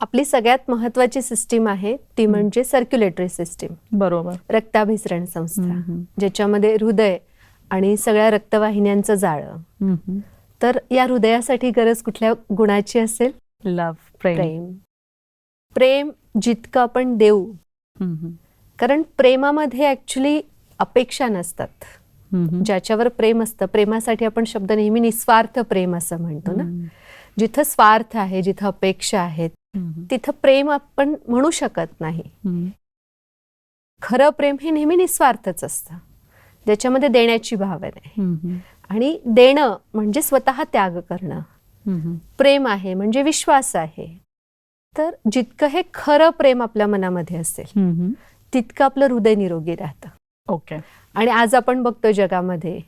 आपली सगळ्यात महत्वाची सिस्टीम आहे ती म्हणजे सर्क्युलेटरी सिस्टीम बरोबर रक्ताभिसरण संस्था. ज्याच्यामध्ये हृदय आणि सगळ्या रक्तवाहिन्यांचं जाळं तर या हृदयासाठी गरज कुठल्या गुणाची असेल लव्ह प्रेम प्रेम जितकं आपण देऊ. कारण प्रेमामध्ये ऍक्च्युली अपेक्षा नसतात. ज्याच्यावर प्रेम असतं प्रेमासाठी आपण शब्द नेहमी निस्वार्थ प्रेम असं म्हणतो ना. जिथं स्वार्थ आहे जिथं अपेक्षा आहेत. तिथं प्रेम आपण म्हणू शकत नाही. खरं प्रेम हे नेहमी निस्वार्थच असतं ज्याच्यामध्ये देण्याची भावना आहे. आणि देणं म्हणजे स्वतः त्याग करणं. प्रेम आहे म्हणजे विश्वास आहे तर जितकं हे खरं प्रेम आपल्या मनामध्ये असेल. तितकं आपलं हृदय निरोगी राहतं ओके आणि आज आपण बघतो जगामध्ये.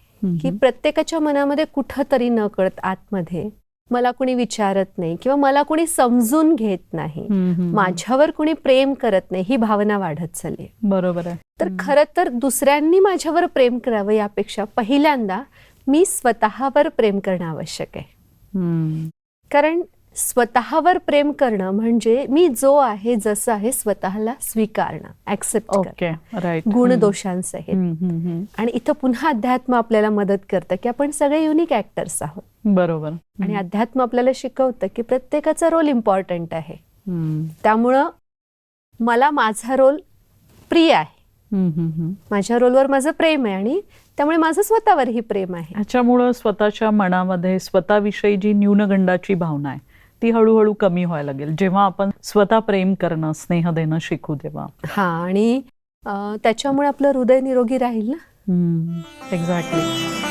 की प्रत्येकाच्या मनामध्ये कुठंतरी न कळत आतमध्ये मला कुणी विचारत नाही किंवा मला कुणी समजून घेत नाही. माझ्यावर कुणी प्रेम करत नाही ही भावना वाढत चालली. बरोबर आहे तर खरं तर दुसऱ्यांनी माझ्यावर प्रेम करावं यापेक्षा पहिल्यांदा मी स्वतःवर प्रेम करणं आवश्यक आहे. कारण स्वतःवर प्रेम करणं म्हणजे मी जो आहे जसं आहे स्वतःला स्वीकारणं ऍक्सेप्ट गुण हम्म. हम्म. आणि इथं पुन्हा अध्यात्म आपल्याला मदत करतं की आपण सगळे युनिक ऍक्टर्स आहोत. बरोबर आणि अध्यात्म आपल्याला शिकवतं की प्रत्येकाचा रोल इम्पॉर्टंट आहे. त्यामुळं मला माझा रोल प्रिय आहे. माझ्या रोलवर माझं प्रेम आहे आणि त्यामुळे माझं स्वतःवरही प्रेम आहे ह्याच्यामुळं स्वतःच्या मनामध्ये स्वतःविषयी जी न्यूनगंडाची भावना आहे ती हळूहळू कमी व्हायला लागेल. जेव्हा आपण स्वतः प्रेम करणं स्नेह देणं शिकू तेव्हा. हा आणि त्याच्यामुळे आपलं हृदय निरोगी राहील ना? एक्झॅक्टली